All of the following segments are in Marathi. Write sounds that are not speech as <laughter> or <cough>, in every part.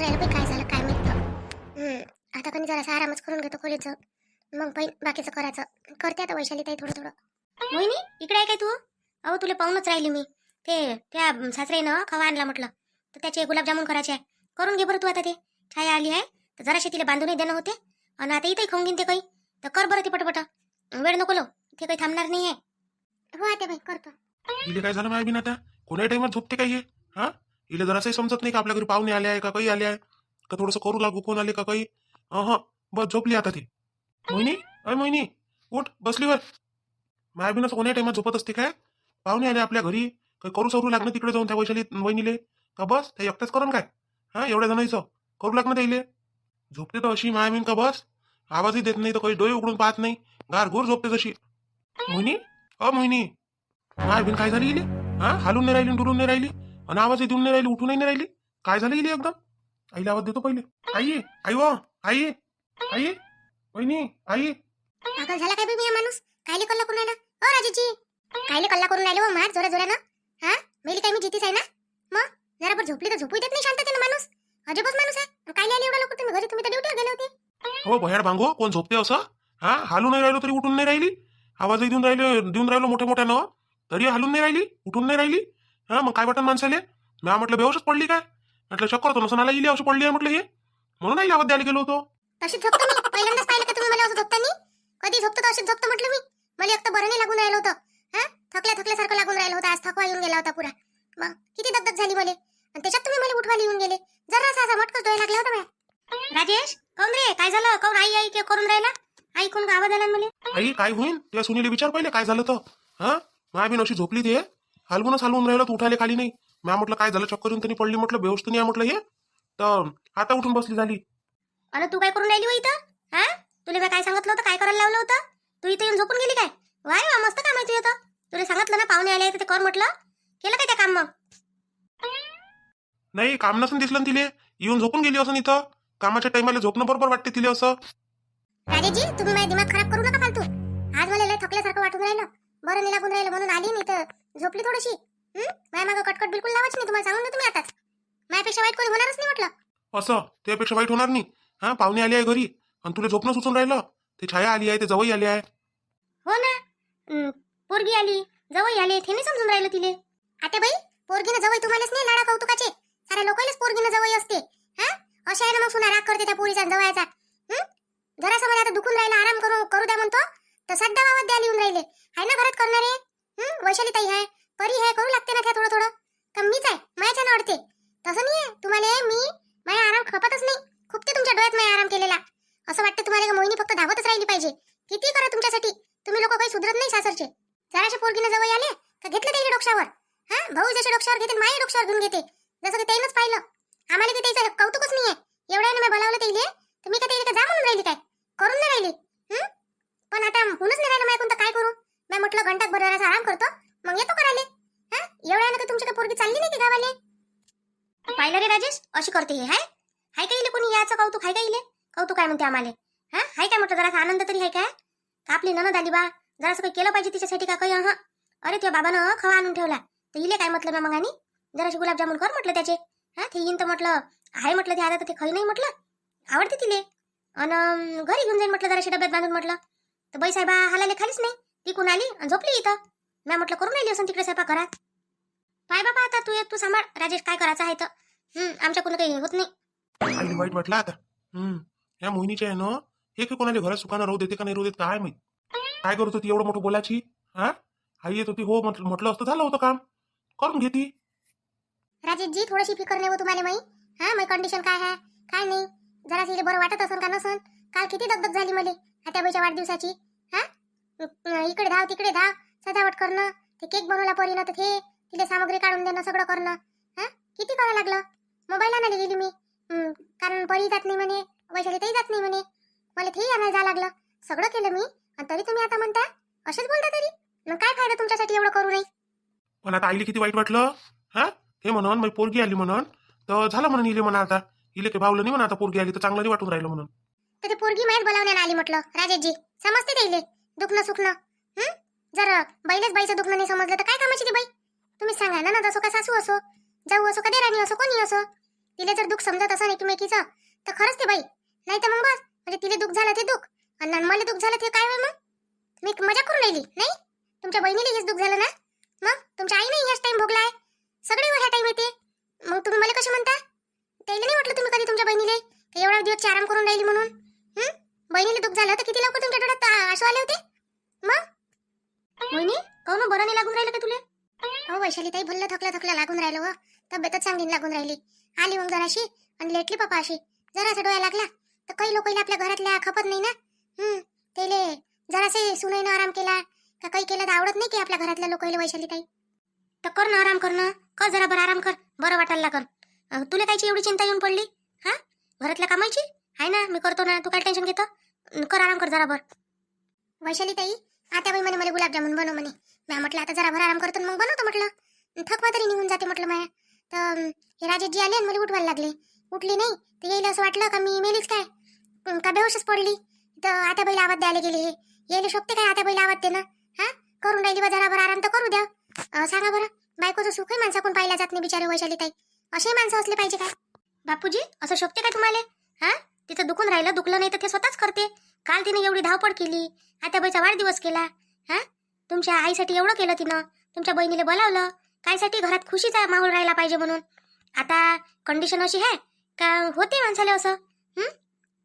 राहिलं बाई काय झालं काय माहीत. आता पण जरासा आरामच करून घेतो खोलीत जाऊन मग पण बाकीचं करायचं. करते आता वैशाली ताई थोडं थोडं. मोहिनी इकडे आहे काय तू? अहो तुला पाहूनच राहिली मी. ते त्या सासऱ्यानं खवा आणला म्हटलं. तर त्याचे गुलाबजामुन करायचे आहे. करून घे बरं तू आता ते. छाया आली आहे. तर जराशी तिला बांधूनही देणं होते. आणि आता इथेही खाऊन घेईन ते काही. तर कर बरं ते पटपट. वेळ नको लो ते काही थांबणार नाही आहे हो आता बाई करतो. काय झालं माय बिन आता? टाइमात झोपते काय हे? हा? इले जरासंही समजत नाही का आपल्या घरी पाहुणे आले आहे का काही आले आहे? का थोडंसं करू लागू? कोण आले का काही? हा. बस झोपली आता ती. मोहिनी? अय मोहिनी. उठ बसली वर माय असं कोणाही टाइमात झोपत असते काय? पाहुणे आले आपल्या घरी. काही करू सरू लागणं तिकडे जाऊन त्या वैशाली वहिनीले. का बस? त्या एकट्याच करून काय? हा एवढ्या जणांचं. करू लागणं त्याईले झोपते तर अशी मायाबीन का बस? आवाजही देत नाही तर काही डोळे उघडून पाहत नाही. गार घोर झोपते तशी मोहिनी? अ मोहिनी. मायाबीन काय झाली इले? हा हालून नाही राहिली डुलून नाही राहिली? आणि आवाज देऊन नाही राहिली उठूनही नाही राहिली. काय झालं गेली एकदम आईला आवाज देतो पहिले. आई आई व आई आई वहिनी आई पागल झाला काय बी हा माणूस? कायले कल्ला करून राहिला? ओ राजेची कायले कल्ला करून राहिले हो मार जोरा जोरानं. हा? मेली काय मी जितीच आहे ना? मग? जरा बरं झोपली तर झोपू देत नाही शांततेनं माणूस. अजबच माणूस आहे. कायले आले एवढा लोक तुम्ही घरी तुम्ही तर ड्युटीवर गेले होते. हो भयाड भांगो कोण झोपते असं? हा? हालून नाही राहिलो तरी उठून नाही राहिली? आवाजही देऊन राहिले देऊन राहिलो मोठ्या मोठ्यानं तरी हालून नाही राहिली उठून नाही राहिली. हा मग काय वाटत माणसाले? मी म्हटलं बेहोशच पडली काय? म्हटलं चक्कर होतो नसं इली अशी पडली आहे म्हटलं हे. म्हणून आई आवाज द्यायला गेलो होतो. तशी झोपतो मी पहिल्यांदाच पाहिलं का तुम्ही मला असं झोपतानी? कधी झोपतो तर अशीच झोपतो म्हटलं मी. मला एक तर बरं नाही लागून राहिलं होतं. हा? थकल्या थकल्यासारखं लागून राहिलं होतं. आज थकवा येऊन गेला होता पुरा. मग किती दगदग झाली मला. आणि त्याच्यात तुम्ही मला उठवायला येऊन गेले. जरा असा मटकच डोळे लागला होता माझ्या राजेश कोण रे? काय झालं? कोण आई आई के करून राहिला? आई कोण आवाज आला ना मला? आई काय होईन? त्या सुनीले विचार पहिले काय झालं तर? हा? माय बिन अशी झोपली ते. हलवूनच हलवून राहिलं तू उठायला खाली नाही. म्या म्हटलं काय झालं? चक्कर येऊन त्यांनी पडली म्हटलं बेहोश तर नाही आहे म्हटलं हे. तर आता उठून बसली झाली. अरे तू काय करून राहिली हो इथं? हा? तुला मी काय सांगितलं होतं? काय करायला लावलं होतं? तू इथे येऊन झोपून गेली काय? वाय वा मस्त काम आहे तू येतं तुला सांगितलं ना पाहुणे आले तर ते कर म्हटलं? केलं काय ते काम मग? नाही काम नसून दिसलं ना तिले. येऊन झोपून गेली असं इथं. कामाच्या टाइमाला झोपणं बरोबर वाटते तिले असं. राजेजी तुम्ही माझा दिमाग खराब करू नका फालतू. आज मला लय थकल्यासारखं वाटून राहिलं. बरं नाही लागून राहिलं म्हणून आली मी तर झोपली थोडीशी. हं? माझ्या मागं कटकट बिलकुल लावायची नाही तुम्हाला सांगून तुम्ही आताच. माझ्यापेक्षा वाईट कोणी होणारच नाही म्हटलं. असं? त्यापेक्षा वाईट होणार नाही. हा? पाहुणे आली आहे घरी. आणि तुला झोपणं सुचून राहिलं? ते छाया आली आहे ते जवळ आली आहे. हो ना. हं, पोरगी आली जवळ आले ते नाही समजून राहिलं तिले. आता बाई पोरगीनं जवळ तुम्हालाच नाही लाडा कौतुकाचे. साऱ्या लोकांनाच पोरगीनं जवळ असते. हा? अशा आहे ना मग सुना राग करते त्या पोरीचा आणि जवळचा. हं? जरासं मला आता दुखून राहिला आराम करू करू द्या म्हणतो. तर सध्या वावत द्या लिहून राहिले. आहे ना घरात करणारे? हं? वैशाली ताई आहे परी आहे करू लागते ना त्या थोडं थोडं. कमीच आहे माझ्या नडते तसं नाही आहे तुम्हाला मी माझ्या आराम खपतच नाही. खूप ते तुमच्या डोळ्यात माझ्या आराम केलेला. असं वाटतं तुम्हाला का मोहिनी फक्त धावतच राहिली पाहिजे. किती करा तुमच्यासाठी. तुम्ही लोक काही सुधरत नाही सासरचे. जराशा पोरगीनं जवळ आले का घेतलं त्याच्या डोक्षावर हा भाऊ जसे डोक्षावर घेते माझ्या डोक्षावर घेऊन घेते. जसं की त्यानंच पाहिलं. आम्हाला की त्याचं कौतुकच नाहीये. एवढ्याने मी बोलावलं त्याइले तुम्ही का त्याला का जा म्हणून राहिली काय? करून नाही राहिली. पण आता होऊनच नाही राहिलं माझ्या कोणतं काय करू? मी म्हटलं घंटात बरं आराम करतो मग येतो करायला हा? एवढ्या का तुमची काही पोरगी चालली नाही की गावाले. पाहिलं रे राजेश अशी करते हे हाय? हाय का इले कोणी याचं कौतुक? हाय का इले? कौतुक काय म्हणते आम्हाला. हा? हाय काय म्हटलं जरासा आनंद तरी हाय काय? का आपली ननद आली बा जरासं काही केलं पाहिजे तिच्यासाठी का काही? हा? अरे त्या बाबानं खवा आणून ठेवला. तर इले काय म्हटलं ना मग आणि? जराशी गुलाबजामुन कर म्हटलं त्याचे. हा? ते येईन तर म्हटलं आहे म्हटलं ते आता तर ते खाई नाही म्हटलं. आवडते तिले. अन घरी घेऊन जाईन म्हटलं जराशी डब्यात बांधून म्हटलं. तर बाई साहेबा हालाले खालीच नाही. ती कुण आली आणि झोपली इथं. मी म्हटलं करून राहिली असं तिकडे स्वयंपाक घरात पाय बाबा आता तू एक तू सांभाळ. राजेश काय करायचं आहे तर हं, आमच्याकडून काही होत नाही. वाईट वाटलं आता. हम्म या मोहिनीच्या आहे ना हे काही कोणाला घरात सुखानं राहू देते का नाही राहू देत काय माहीत? काय करत होती एवढं मोठं बोलायची? हा? आई येत होती हो म्हटलं म्हटलं असतं झालं होतं काम. करून घेती राजेशजी थोडीशी फिकर नाही हो तुम्हाला माही हा माझी कंडिशन काय आहे? काय नाही. जरा बरं वाटत असन का नसन? काल किती दगदग झाली मला आत्याबाईच्या वाढदिवसाची. इकडे धाव तिकडे धाव सजावट करणं ते केक बनवला परीनं तर ते तिला सामग्री काढून देणं सगळं करणं. हा? किती करावं लागलं? मोबाईल आणायला गेली मी. कारण परी जात नाही म्हणे वैशाली ताई जात नाही म्हणे. मला तेही आणायला जावं लागलं. सगळं केलं मी. आणि तरी तुम्ही आता म्हणता असेच बोलता तरी? मग काय फायदा तुमच्यासाठी एवढं करू नाही पण आता आईला किती वाईट वाटलं? हा? हे म्हणून मग पोरगी आली म्हणून. तर झालं म्हणून इले म्हणा आता. इले काही भावलं नाही म्हणा आता पोरगी आली तर चांगलं नाही वाटून राहिलं म्हणून. तर ते पोरगी माहीत बोलावण्याला आली म्हटलं राजेशजी. समजते ते दुखणं सुखणं. हं? जर बैलच बाईचं दुखणं नाही समजलं तर काय कामाची ती बाई? तुम्ही सांगा ना ना जसो का सासू असो जाऊ असो का देराणी असो कोणी असो. तिला जर दुःख समजत असं एकमेकीचं तर खरंच ते बाई. नाही तर मग बस. म्हणजे तिला दुःख झालं ते दुःख. आणि मला दुःख झालं ते काय होय मग? मी मजा करून राहिली नाही? तुमच्या बहिणीला हेच दुःख झालं ना? मग? तुमच्या आईने ह्याच टाइम भोगला आहे सगळे ह्या टाइम येते. मग तुम्ही मला कसे म्हणता? त्याला नाही वाटलं तुम्ही कधी तुमच्या बहिणीले? एवढा दिवस आराम करून राहिली म्हणून. हं? बहिणीला दुःख झालं तर किती लवकर तुमच्या डोळ्यात आ- आले होते? मग बहिणी काहून बरं नाही लागून राहिलं का तुला? हो वैशाली ताई भल्ल थकला थकला लागून राहिलं व तब्येतच चांगली लागून राहिली. आली मग जराशी आणि लेटली पप्पा अशी जरासा डोळा लागला तर काही लोक आपल्या घरातल्या खपत नाही ना? हम्म तेले जरासे सुनाईन आराम केला. का काही केलं तर आवडत नाही की आपल्या घरातल्या लोकांना वैशाली ताई तर कर ना आराम कर ना. कर जरा बरं आराम कर. बरं वाटायला कर तुला कायची एवढी चिंता येऊन पडली? हा? घरातल्या कामाची? आहे ना मी करतो ना. तू काय टेन्शन घेतो. कर आराम कर जरा बर. वैशाली ताई आता बाई म्हणे मला गुलाबजामुन बनव म्हणे. मी म्हटलं आता जरा भर आराम करतो मग बनवतो म्हटलं. थकवा तरी निघून जाते म्हटलं माया. तर हे राजेशजी आले आणि मला उठवायला लागले. उठली नाही तर येईल असं वाटलं का मी मेलीच काय? का बेहोशच पडली? तर आता बैल आवाज द्यायला गेले हे. येईल शोभते काय आता बैल आवाज दे ना हा? करून राहिली बा जरा आराम तर करू द्या. सांगा बरं बायकोचं सुखही माणसाकडून पाहिला जात नाही बिचारे वैशाली ताई. असे माणसं असले पाहिजे काय? बापूजी असं शोभते का तुम्हाला? हा? तिचं दुखून राहिलं दुखलं नाही तर ते स्वतःच करते. काल तिने एवढी धावपळ केली. आत्याबाईचा वाढदिवस केला. हा? तुमच्या आईसाठी एवढं केलं तिनं. तुमच्या बहिणीला बोलावलं. कायसाठी घरात खुशीचा माहोल राहिला पाहिजे म्हणून. आता कंडिशन अशी आहे का होते माणसाला असं?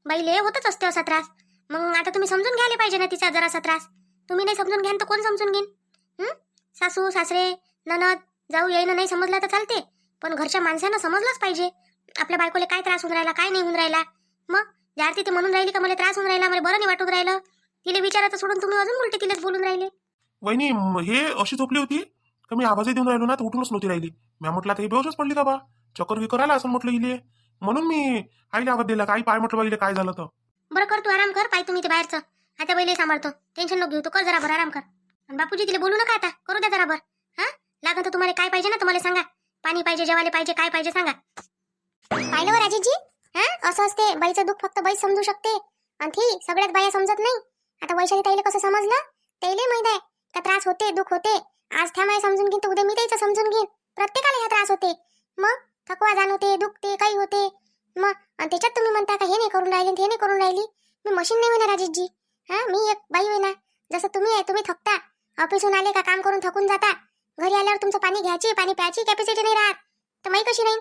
बाईले होतच असते असा त्रास. मग आता तुम्ही समजून घ्यायला पाहिजे ना तिचा जरासा त्रास. तुम्ही नाही समजून घ्यान तर कोण समजून घेईन? सासू सासरे ननद जाऊ येईन नाही समजला तर चालते. पण घरच्या माणसानं समजलंच पाहिजे. आपल्या बायकोला काय त्रास होऊन राहिला काय नाही होऊन राहिला. मग? ज्या ते म्हणून राहिली का? मला त्रास होऊन राहिला मला बरं नाही वाटून राहिलं. तिला विचारायचं सोडून तुम्ही अजून उलटे तिलाच बोलून राहिले. वहिनी म- हे अशी झोपली होती? का मी आवाजही देऊन राहिलो ना तर उठूनच नव्हती राहिली. मी म्हटलं आता ही बेहोशच पडली का बा? चक्कर विकर आला असं म्हटलं इले. म्हणून मी आईला आवाज दिला का आई पाय म्हटलं बाईले काय झालं तर? बरं कर तू आराम कर पाय तुम्ही ते बाहेरचं. आता पहिले सांभाळतो. टेन्शन नको घेऊ तू कर जरा बरं आराम कर. आणि बापूजी तिला बोलू नका आता. करू द्या जरा बरं हा? लागन तर तुम्हाला काय पाहिजे ना तुम्हाला सांगा. पाणी पाहिजे जेवायला पाहिजे काय पाहिजे सांगा. पाहिलं हो राजेशजी? हा? असं असते. बाईचं दुःख फक्त बाई समजू शकते. आणि ती सगळ्यात बाया समजत नाही. आता वैशाली ताईला कसं समजलं? ताईले माहीत आहे का त्रास होते दुःख होते. आज त्या माय समजून घेईन तर उद्या मी त्याचं समजून घेईन. प्रत्येकाला ह्या त्रास होते. मग थकवा जाणवते दुखते काही होते. मग आणि त्याच्यात तुम्ही म्हणता का हे नाही करून राहिली हे नाही करून राहिली? मी मशीन नाही होणार राजेशजी. हा? मी एक बाई होईना. जसं तुम्ही आहे तुम्ही थकता. ऑफिसहून आले का काम करून थकून जाता? घरी आल्यावर तुमचं पाणी घ्यायची पाणी प्यायची कॅपॅसिटी नाही राहत. तर माही कशी नाही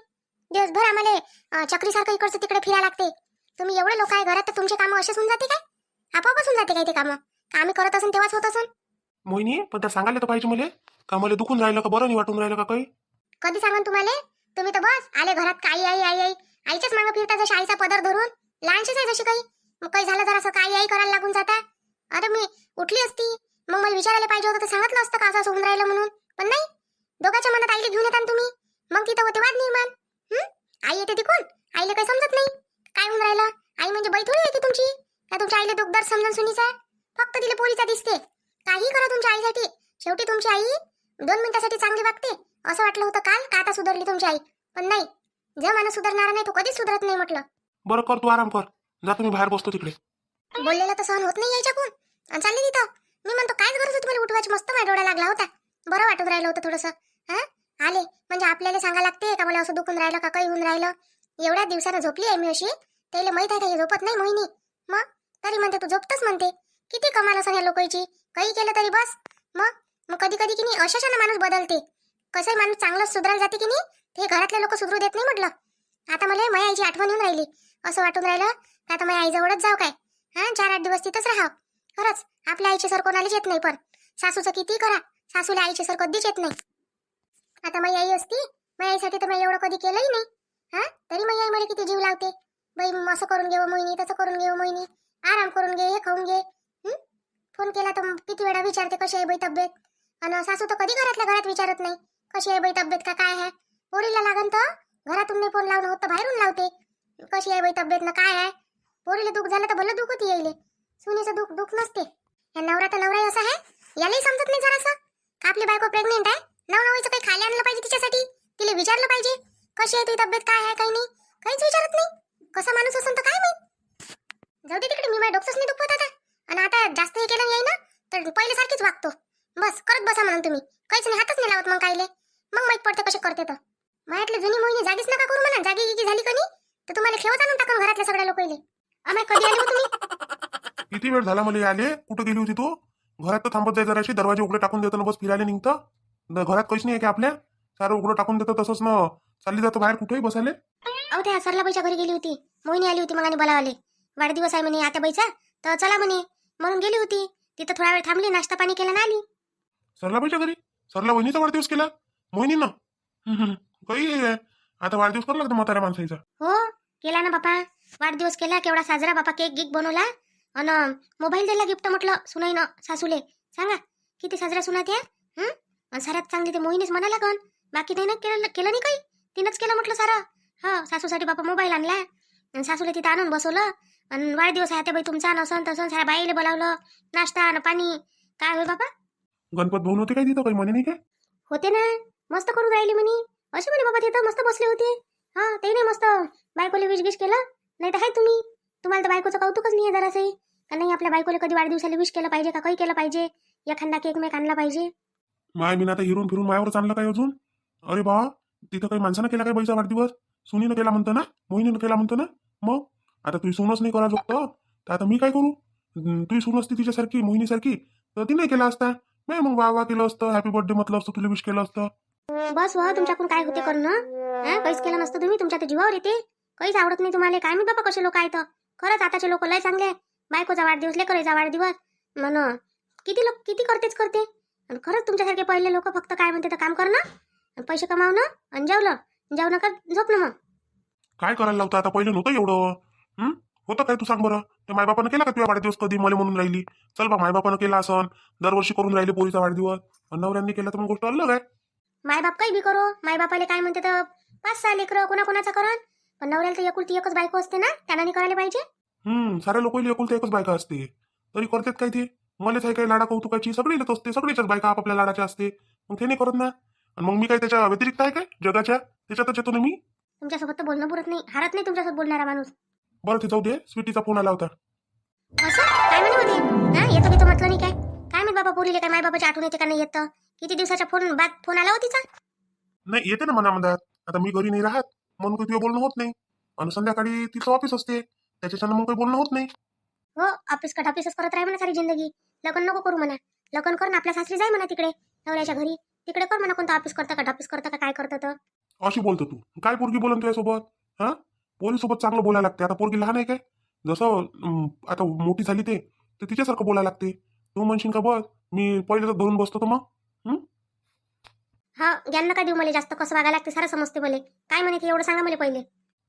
दिवसभर आम्हाला चक्रीसारखं इकडचं तिकडे फिरायला लागते. तुम्ही एवढे लोक आहे घरात तर तुमचे कामं असेच होऊन जाते काय? आपोआपच होऊन जाते काय ते कामं? आम्ही करत असून तेव्हाच होत असून? मोहिनी पण त्या सांगायला तर पाहिजे मला. का मला दुखून राहिलं का बरं नाही वाटून राहिलं का काही? कधी सांगन तुम्हाला? तुम्ही तर बस आले घरात काही आई आई आई. आईच्याच मागं फिरता जशी आईचा पदर धरून. लहानशीच आहे जशी काही. मग काही झालं जर असं काही आई करायला लागून जाता. अरे मी उठली असती. मग मला विचारायला पाहिजे होतं तर सांगितलं असतं का असं होऊन राहिलं म्हणून. पण नाही. दोघांच्या मनात आईला घेऊन येता तुम्ही. मग तिथं होते वाद निर्माण? आई येते तिकून? आईला काही समजत नाही. काय होऊन राहिलं? आई म्हणजे बाई थोडी येते तुमची. का तुमच्या आईला दुखदार समजून सुनीचा. फक्त तिला पोरीचा दिसते. काही करा तुमच्या आईसाठी. शेवटी तुमची आई दोन मिनिटासाठी चांगली वागते. असं वाटलं होतं काल का आता सुधारली तुमची आई? पण नाही. जो माणूस सुधारणारा नाही तो कधीच सुधारत नाही म्हटलं. बरं कर तू आराम कर. जा तुम्ही बाहेर बसतो तिकडे. बोललेलं तर सहन होत नाही याच्याकून आणि चालली तिथं. मी म्हणतो कायच गरज होती मला उठवायची? मस्त माझ्या डोळा लागला होता. बरं वाटून राहिलं होतं थोडंसं. हा? आले. म्हणजे आपल्याला सांगा लागते का मला असं दुखून राहिलं का काही होऊन राहिलं? एवढ्या दिवसानं झोपली आहे मी अशी. त्याला माहीत आहे का हे झोपत नाही मोहिनी? मग? तरी म्हणते तू झोपतच म्हणते. किती कमाल असं या लोकांची. काही केलं तरी बस. मग? मग कधी कधी की नाही अशाशानं माणूस बदलते. कसं माणूस चांगलं सुधारायला जाते की नाही? ते घरातले लोक सुधरू देत नाही म्हटलं. आता मला माझ्या आईची आठवण येऊन राहिली. असं वाटून राहिलं का आता माझ्या आईजवळच जाऊ काय? हा चार आठ दिवस तिथंच राहाव. खरंच आपल्या आईचे सर कोणालाच येत नाही पण. सासूचं किती करा. सासूला आईचे सर कधीच येत नाही. आता माझी आई असती? माझ्या आईसाठी तर मी एवढं कधी केलंही नाही. हा? तरी माझी आई मला किती जीव लावते? बाई असं करून घेऊ मोहिनी तसं करून घेऊ मोहिनी. आराम करून घे हे खाऊन घे. फोन केला तर किती वेळा विचारते कशी आहे बाई तब्येत? आणि सासू तर कधी घरातल्या घरात विचारत नाही. कशी आहे बाई तब्येत का काय आहे? पोरीला लागन तर घरातून नाही फोन लावणं होत तर बाहेरून लावते. कशी आहे बाई तब्येत ना काय आहे? पोरीला दुःख झालं तर भलं दुःख होती येईल सुनीचं दुःख दुःख नसते. या नवरा तर नवरा असं आहे. यालाही समजत नाही जरासं. का आपली बायको प्रेग्नेंट आहे. नवनवीचं काही खायला आणलं पाहिजे तिच्यासाठी? तिला विचारलं पाहिजे. कशी आहे तुझी तब्येत? काय आहे काही नाही. काहीच विचारत नाही. कसा माणूस असेल तर काय माहीत? जाऊ दे तिकडे मी माझ्या डोक्सच नाही दुखवत आता. आणि आता जास्त हे केलं नाही ना तर पहिले सारखीच वागतो. बस करत बसा म्हणून तुम्ही. काहीच नाही हातच नाही लावत मग कायले. मग माहीत पडते कसे करते तर. माझ्यातली जुनी मोहिनी जागीच नका करू म्हणा. जागी गिगी झाली का खेळत आणून टाकून घरातल्या सगळ्या लोकांना आम्हाला कधी आले हो तुम्ही? किती वेळ झाला मला आले कुठं गेली होती तू? घरात तर थांबत जाय जराशी. दरवाजे उघडे टाकून देतो ना बस फिरायला निघतं. घरात काहीच नाही आहे की आपल्या? सारं उघडं टाकून देतो तसंच ना चालली जातो बाहेर कुठेही बसायला. अहो त्या सरलाबाईच्या घरी गेली होती. मोहिनी आली होती मग आणि बोलावले. वाढदिवस आहे म्हणे आत्याबाईचा तर चला म्हणे. म्हणून गेली होती. तिथं थोडा वेळ थांबली नाश्ता पाणी केला ना आली. सरलाबाईच्या घरी? सरला वहिनीचा वाढदिवस केला? मोहिनी ना <laughs> काही आहे. आता वाढदिवस करू लागतो म्हाताऱ्या माणसाचा हो केला ना बापा. वाढदिवस केला केवढा साजरा बापा केक गिक बनवला. अन मोबाईल दिला गिफ्ट म्हटलं सुनाई ना सासूले. सांगा किती साजरा सुना त्या? हं? साऱ्यात चांगली ते मोहिनीच म्हणा लागन बाकी नाही ना केलं केलं नाही काही? तिनंच केलं म्हटलं सारं. हा सासूसाठी बापा मोबाईल आणला अन सासूला तिथं आणून बसवलं. आणि वाढदिवस आहे बाई तुमचा नसन तसन साऱ्या बाईला बोलावलं. नाश्ता आणि पाणी. काय होय बापा? गणपत भाऊ नव्हते काय तिथं? काही म्हणे नाही काय? होते ना. मस्त करून राहिले म्हणे. असे म्हणे बाबा तिथं मस्त बसले होते. हा ते नाही मस्त. बायकोले विश केलं. नाही तर आहे तुम्ही. तुम्हाला तर बायकोचं कौतुकच नाही आहे जरासही. का नाही आपल्या बायकोले कधी वाढदिवसाला विश केलं पाहिजे का काही केलं पाहिजे? एखादा केक मेक आणला पाहिजे. माय मी आता हिरून फिरून मायावरच आणलं काय अजून? अरे बा तिथं काही माणसानं केला काय बाईचा वाढदिवस? सुनीनं केला म्हणतो ना? मोहिनीनं केला म्हणतो ना? मग? आता तुझी सुनच नाही करा जोगतं. तर आता मी काय करू? हम्म, तुझी सून असती तिच्यासारखी मोहिनीसारखी तर ती नाही केला असता. नाही मग वा वा केलं असतं. हॅपी बर्थडे म्हटलं असतं. तुला विश केलं असतं. बस व तुमच्याकडून काय होते करणं? हा काहीच केलं नसतं तुम्ही. तुमच्या ते जीवावर येते. काहीच आवडत नाही तुम्हाला. काय? मी बाबा कसे लोक आहेत? खरंच आताचे लोक लय चांगले. बायकोचा वाढदिवस लेकराचा वाढदिवस. म्हण किती लोक किती करतेच करते? आणि खरंच तुमच्यासारखे पहिले लोक फक्त काय म्हणते तर काम करणं आणि पैसे कमावणं आणि जेवलं जेवणं का झोपणं मग? काय करायला लावतं? आता पहिलं नव्हतं एवढं. हं? होतं काय तू सांग बरं. ते मायबापानं केला का तुझ्या वाढदिवस कधी? मला म्हणून राहिली. चल बा मायबापानं केला असन. दरवर्षी करून राहिले पोरीचा वाढदिवस. आणि नवऱ्यांनी केला तर मग गोष्ट अलग आहे. मायबाप काही बी करो. मायबापाले काय म्हणते तर पाच सहा लेकरं कोणा कोणाचा करण. पण नवऱ्याला तर एकुलती एकच बायको असते ना? त्यांना नाही करायला पाहिजे? हम्म साऱ्या लोकांनी एकुलता एकच बायका असते. तरी करतात काय ते? मलाच आहे काय लाडा कौतुकाची सगळीच असते सगळीच्याच बायका आपापल्या लाडाच्या असते. मग ते नाही करत ना. आणि मग मी काय त्याच्या व्यतिरिक्त आहे काय? जगाच्या? त्याच्यातच येतो ना मी? तुमच्यासोबत तर बोलणं पुरत नाही. हारत नाही तुमच्यासोबत बोलणारा माणूस. बरं ते जाऊ दे. स्वीटीचा फोन आला होता. असं? काय म्हणे होते हा येतो की तो म्हटलं नाही काय? काय माहीत बाबा पोरीले काय? मायबाबाची आठवण येते का नाही येतं किती दिवसाच्या फोन बाद फोन आला हो तिचा? नाही येते ना मनामधात. आता मी घरी नाही राहत. म्हणून काही तुझं बोलणं होत नाही. आणि संध्याकाळी तिचं ऑफिस असते. त्याच्याच्यानं मग काही बोलणं होत नाही. हो ऑफिस कट ऑफिसच करत राही म्हणा सारी जिंदगी. लग्न नको करू म्हणा. लग्न कर ना आपल्या सासरी जाय म्हणा तिकडे नवऱ्याच्या घरी. तिकडे कर म्हणा कोणतं ऑफिस करतं का ऑफिस करतं का काय करतं तर. अशी बोलतो तू. काय पोरगी बोलन तुझ्यासोबत? हा? पोरीसोबत चांगलं बोलायला लागते. आता पोरगी लहान आहे काय? जसं आता मोठी झाली ते तर तिच्यासारखं बोलायला लागते. तू म्हणशील का बस मी पहिले तर धरून बसतो तर मग? हा? ज्ञान नका देऊ मला? जास्त कसं वागायला लागते सारं समजते मला. काय म्हणे ते? एवढं सांगा मला पहिले.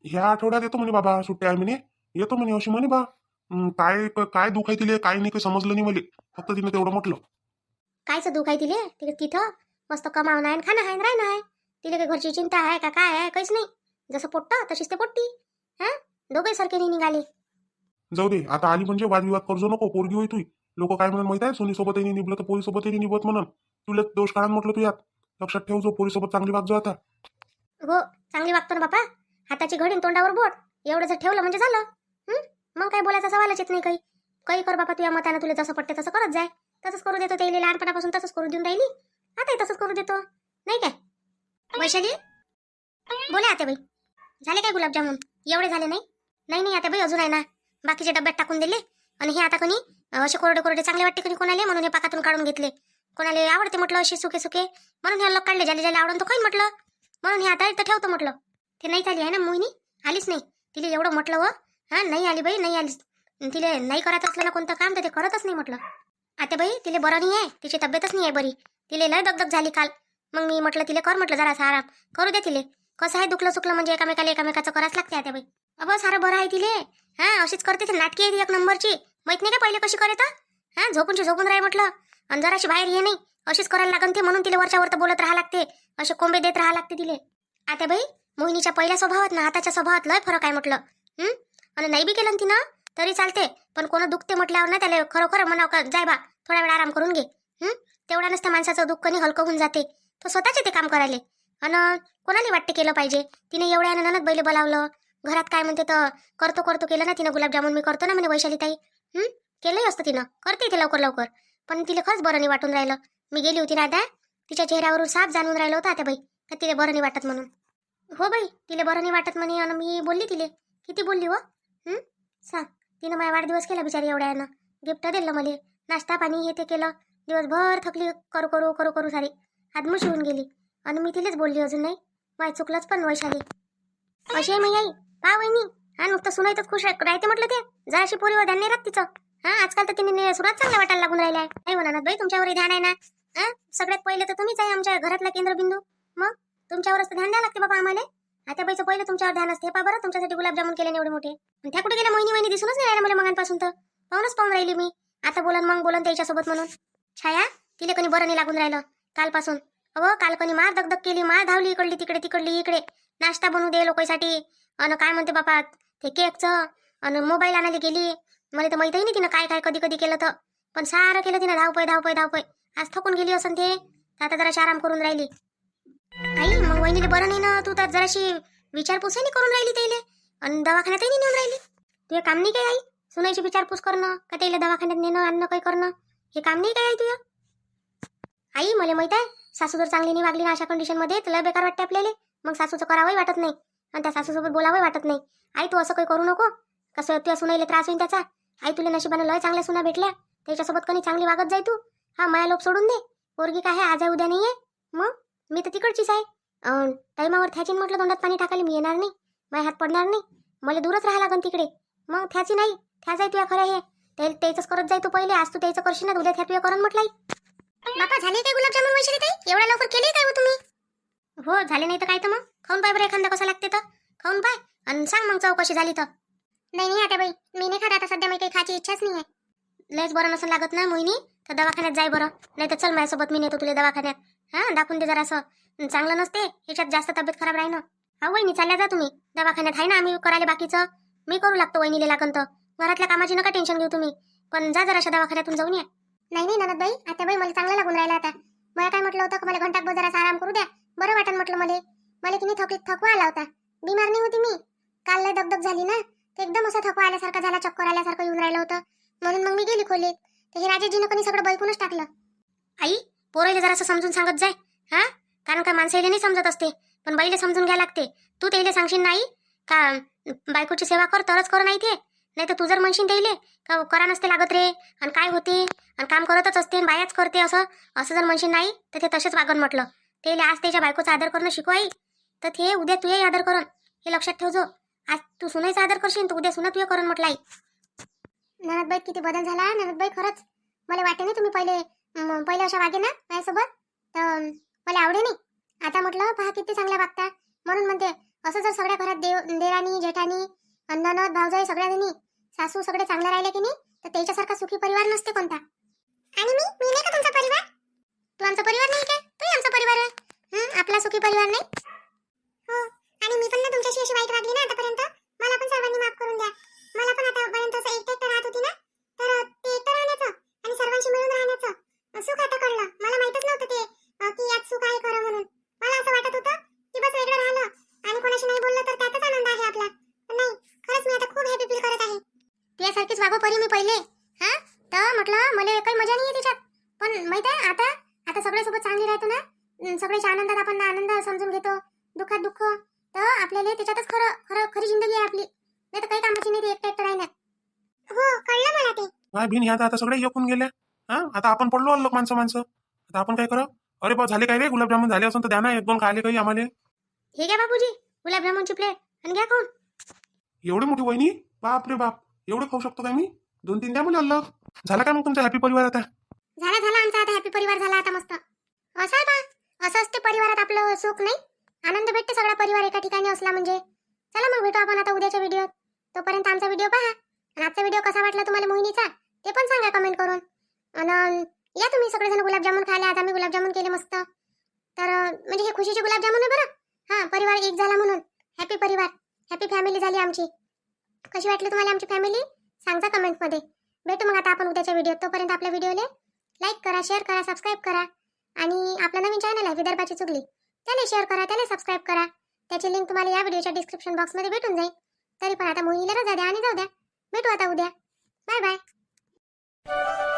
ह्या आठवड्यात येतो म्हणे बाबा सुट्ट्या आहे म्हणे. येतो म्हणे अशी म्हणे बा. अं, काय काय दुःख आहे? तिले काय नाही काही समजलं नाही मला. फक्त तिने तेवढं म्हटलं. कायचं दुःख आहे? तिले तिकडे तिथं मस्त कमावणं आहे खाणं आहे राहणं आहे. तिला काही घरची चिंता आहे का काय आहे? काहीच नाही. जसं पोट्ट तशीच ते पोट्टी. हा? दोघे सारखे नाही निघाले. जाऊ दे आता आली म्हणजे वादविवाद करजो नको. पोरगी होई तुई लोक काय म्हणून माहीत आहे? सोनीसोबतही नाही निभलं तर पोरीसोबतही निभत म्हणून. तुला दोष काढा म्हटलं तू यात. लक्षात ठेव जो पोरीसोबत चांगली वागजो आता. हो चांगली वागतो ना बापा. हाताची घडी आणि तोंडावर बोट. एवढं जर ठेवलं म्हणजे झालं? मग काय बोलायचा सवालच येत नाही काही. काही कर बापा तुझ्या मतानं तुला जसं पडते तसं करत जाय. तसंच करू देतो ते लहानपणापासून तसंच करू देऊन राहिली. आताही तसंच करू देतो. नाही काय? वैशाली? बोले आता बाई. झाले काय गुलाबजामुन? एवढे झाले नाही? नाही नाही आता बाई अजून आहे ना. बाकीचे डब्यात टाकून दिले. आणि हे आता कोणी असे कोरडे कोरडे चांगले वाटते कोणी कोणाले? म्हणून हे पाकातून काढून घेतले. कोणाला आवडते म्हटलं अशी सुके सुके? म्हणून हे लोक काढले. ज्याला ज्याला आवडून तो काही म्हटलं. म्हणून हे आता इथं ठेवतो म्हटलं. ते नाही झाली आहे ना मोहिनी? आलीच नाही. तिला एवढं म्हटलं व हा नाही आली बाई नाही आलीस. तिले नाही करत असलं ना कोणतं काम तर ते करतच नाही म्हटलं. आता बाई तिले बरं नाही आहे तिची तब्येतच नाही आहे बरी. तिले लय दगदग झाली काल. मग मी म्हटलं तिले कर म्हटलं जरासा आराम. करू दे तिले. कसं आहे दुखलं सुकलं म्हणजे एकामेकाला एकामेकाचं करावंच लागते आता बाई. अबा सारं बरं आहे तिले. हा अशीच करते ती नाटकी आहे ती एक नंबरची. माहीत नाही का पहिले कशी करत? हा झोपूनची झोपून राही म्हटलं. आणि जराशी बाहेर ये नाही. अशीच करायला लागन ते म्हणून तिला वरच्यावर तर बोलत राहा लागते. असे कोंबे देत राहा लागते तिले. आता बाई मोहिनीच्या पहिल्या स्वभावात ना आताच्या स्वभावात लय फरक आहे म्हटलं. आणि नाही बी केलं ना तिनं तरी चालते. पण कोण दुखते म्हटल्यावर ना त्याला खरोखर म्हणावं का जाय बा थोडा वेळ आराम करून घे. तेवढ्या तेवढ्यानंच त्या माणसाचं दुःख नाही हलकं होऊन जाते. तो स्वतःचे ते काम करायले. आणि कोणाला वाटते केलं पाहिजे? तिने एवढ्या ननद बैल बोलावलं. घरात काय म्हणते तर करतो करतो केलं ना तिनं गुलाबजामुन मी करतो ना म्हणे वैशाली ताई केलंही असतं तिनं. करते ते लवकर लवकर. पण तिला खरंच बरं नाही वाटून राहिलं. मी गेली होती ना आता तिच्या चेहऱ्यावरून साफ जाणून राहिलं होतं आता बाई का तिला बरं नाही वाटत म्हणून. हो बाई तिला बरं नाही वाटत म्हणे आणि मी बोलली तिले. किती बोलली हो? हं? सांग. तिनं माझा वाढदिवस केला बिचारी एवढ्या यानं गिफ्ट दिलं मला. नाश्ता पाणी हे ते केलं. दिवसभर थकली करू करू करू करू सारी. आदमुशी होऊन गेली. आणि मी तिलाच बोलली अजून नाही. माय चुकलंच पण वैशाली अशी आहे मी आई. पा वहिनी. हा नुसतं सुनायतच खुश राह- राहते म्हटलं ते. जराशी पोरीवर ध्यान नाही राहत तिचं. हा आजकाल तर तिने सुरात चांगला वाटायला लागून राहिला आहे नाही म्हणा बाई तुमच्यावर ध्यान आहे ना? हा सगळ्यात पहिले तर तुम्हीच आहे आमच्या घरातला केंद्रबिंदू. मग? तुमच्यावरच तर ध्यान द्यावं लागते बाबा आम्हाला. आता बाईचं पहिलं तुमच्यावर ध्यान असते. पा बरं तुमच्यासाठी गुलाबजामुन केले एवढे मोठे. पण त्या कुठे गेल्या? मोहिनी वहिनी दिसूनच नाही राहिल्या मला मगांपासून तर. पाहूनच पाहून राहिली मी. आता बोलन मग बोलन त्याच्यासोबत म्हणून. छाया तिला कोणी बरं नाही लागून राहिलं कालपासून. अहो काल कोणी मार दगदग केली मार धावली इकडली तिकडे तिकडली इकडे. नाश्ता बनवू दे लोकांसाठी. अन काय म्हणते बापा ते केकचं. अन मोबाईल आणायला गेली. मला तर माहितही नाही तिनं काय काय कधी कधी केलं तर. पण सारं केलं तिनं धावपय धावपय धावपय आज थकून गेली असं ते. आता जरा आराम करून राहिली. आई मग वहिनीला बरं नाही ना तू तर जराशी विचारपूसही नाही करून राहिली त्याले आणि दवाखान्यातही नाही नेऊन राहिली. तुझं काम नाही काय आई? सुनायची विचारपूस करणं का त्याला दवाखान्यात नेणं आणणं काही करणं? हे काम नाही काय आई तुझं? आई मला माहीत आहे सासू जर चांगली नाही वागली ना अशा कंडिशनमध्ये तुला बेकार वाटते आपल्याला. मग सासूचं करावंही वाटत नाही. आणि त्या सासूसोबत बोलावंही वाटत नाही. आई तू असं काही करू नको. कसं तुझ्या सुनाईला त्रास होईल त्याचा. आई तुला नशिबानं लय चांगल्या सुना भेटल्या. त्याच्यासोबत कधी चांगली वागत जाय तू. हा माया लोक सोडून दे. पोरगी काय आहे आज आहे उद्या नाहीये. मग? मी तर तिकडचीच आहे. अं, टाईमावर थ्याचीन म्हटलं तोंडात पाणी टाकायला मी येणार नाही. माझ्या हात पडणार नाही. मला दूरच राहायला लागन तिकडे. मग थ्याची नाही. थ्या जाय तुया खरं हे. ते त्याचंच करत जाय तू पहिले. आज तू त्याचं करशील ना उद्या थ्या तुया करून म्हटलं बापा झाले काय गुलाबजामुन वैशाली ताई? एवढ्या लवकर केले काय हो तुम्ही? हो झाले नाही तर काय तर मग? खाऊन पाय बरं एखादा कसं लागते तर. खाऊन पाय आणि सांग मग चव कशी झाली तर. नाही नाही आता बाई मी नाही खात. आता सध्या मी काही खायची इच्छाच नाही आहे. लयच बरं नसं लागत ना मोहिनी? तर दवाखान्यात जाय बरं. नाही तर चल माझ्यासोबत मी नेतो तुला दवाखान्यात. हा दाखवून दे जरासं. चांगलं नसते ह्याच्यात जास्त तब्येत खराब राही ना हा वहिनी चालल्या जा तुम्ही. दवाखान्यात आहे ना आम्ही करायला बाकीचं. मी करू लागतो वहिनीला लागन तर घरातल्या कामाची नका टेन्शन घेऊ तुम्ही. पण जा जराशा दवाखान्यातून जाऊन या. नाही नाही ननद बाई आता बाई मला चांगलं लागून राहिलं आता. मला काय म्हटलं होतं का मला घंटाक जरासा आराम करू द्या. बरं वाटन म्हटलं मला. मला की थकली थकवा आला होता. बिमार नाही होती मी. काल लय दगदग झाली ना. ते एकदम असा थकवा आल्यासारखा झाला चक्कर आल्यासारखं येऊन राहिलं होतं. म्हणून मग मी गेली खोलीत. हे राजेजीनं कोणी सगळं बैकूनच टाकलं. आई पोरायला जरासं समजून सांगत जाय हा? कारण का माणसाला नाही समजत असते पण बाईला समजून घ्या लागते. तू त्याला सांगशील नाही का बायकोची सेवा कर तरच कर नाही ते. नाही तर तू जर म्हणशील त्याले का करा नसते लागत रे आणि काय होते आणि काम करतच असते बायाच करते असं असं जर म्हणशील नाही तर ते तसेच वागन म्हटलं. ते आज त्याच्या बायकोचा आदर करणं शिकू आई. तर ते उद्या तुझे आदर करण हे लक्षात ठेव जो आज तू सुनायचा आदर करशील तर उद्या सुना तुझ्या करण म्हटलं आई. ननदबाई किती बदल झाला ननदबाई खरंच. मला वाटे नाही तुम्ही पहिले म, पहिले अशा वागे ना माझ्यासोबत. तर मला आवडे नाही. आता म्हटलं पहा किती चांगल्या वागता. म्हणून म्हणते असं जर सगळ्या घरात देव देराणी जेठानी ननद भाऊजाई सगळ्या सासू सगळे चांगले राहिले की नाही तर त्याच्यासारखा सुखी परिवार नसते कोणता. आणि मी मी नाही का तुमचा परिवार? तू आमचा परिवार नाही काय? तू आमचा परिवार आहे. आपला सुखी परिवार नाही? हो आणि मी पण ना तुमच्याशी अशी वाईट वागली ना आतापर्यंत. मला पण सर्वांनी माफ करून द्या. मला पण आतापर्यंत असं एकटं एकटं राहत होती ना तर ते एकटं राहण्याचं आणि सर्वांशी मिळून राहण्याचं. सुख आता कळलं. मला माहितच नव्हतं ते की यात सुख आहे खरं म्हणून. मला असं वाटत होतं की बस वेगळं राहिलं आणि कोणाशी नाही बोललं तर त्यातच आनंद आहे आपला. पण नाही खरंच मी आता खूप हॅपी फील करत आहे. तुझ्यासारखीच वागो परी मी पहिले हा? तर म्हटलं मला काही मजा नाही त्याच्यात पण माहीत आहे आता आता सगळ्यासोबत चांगली राहतो ना? सगळ्याच्या आनंदात आपण आनंद समजून घेतो दुःखात दुःख. तर आपल्याला त्याच्यातच खरं खरं खरी जिंदगी आहे आपली. नाही तर काही कामाची नाही ते एकटं एकटं राहण्यात हो कळलं मला ते. काय बिन ह्या आता सगळे येऊन गेल्या? हा आता आपण पडलो आलो माणसं माणसं. आता आपण काय करा? अरे बा झाले काय रे? गुलाबजामुन झाले असं तर द्या ना एक दोन खायले काही आम्हाला. हे घ्या बापूजी. गुलाबजामुनची प्लेट आणि घ्या खाऊन. एवढी मोठी वहिनी? बाप रे बाप. एवढं खाऊ शकतो काय मी? दोन तीन द्या मुलं अल्ल झाला काय मग तुमचा हॅपी परिवार आता? झाला झाला आमचा आता हॅपी परिवार झाला आता मस्त. असं आहे बा. असं असते परिवारात आपलं सुख नाही? आनंद भेटते सगळा परिवार एका ठिकाणी असला म्हणजे. चला मग भेटू आपण आता उद्याच्या व्हिडिओत तोपर्यंत आमचा व्हिडिओ पहा. आणि आजचा व्हिडिओ कसा वाटला तुम्हाला मोहिनीचा? ते पण सांगा कमेंट करून. आणि या तुम्ही सगळेजण गुलाबजामुन खायला आता आम्ही गुलाबजामुन केले मस्त. तर म्हणजे हे खुशीचे गुलाबजामुन आहे बरं. हां परिवार एक झाला म्हणून. हॅपी परिवार. हॅपी फॅमिली झाली आमची. कशी वाटली तुम्हाला आमची फॅमिली सांगा कमेंटमध्ये भेटू मग आता आपण उद्याच्या व्हिडिओ तोपर्यंत आपल्या व्हिडिओले लाईक करा शेअर करा सबस्क्राईब करा. आणि आपला नवीन चॅनल आहे विदर्भाची चुगली. त्याला शेअर करा त्याला सबस्क्राईब करा. त्याची लिंक तुम्हाला या व्हिडिओच्या डिस्क्रिप्शन बॉक्समध्ये भेटून जाईल. तरी पण आता मोहिनीला रजा द्या आणि जाऊ द्या. भेटू आता उद्या. Bye bye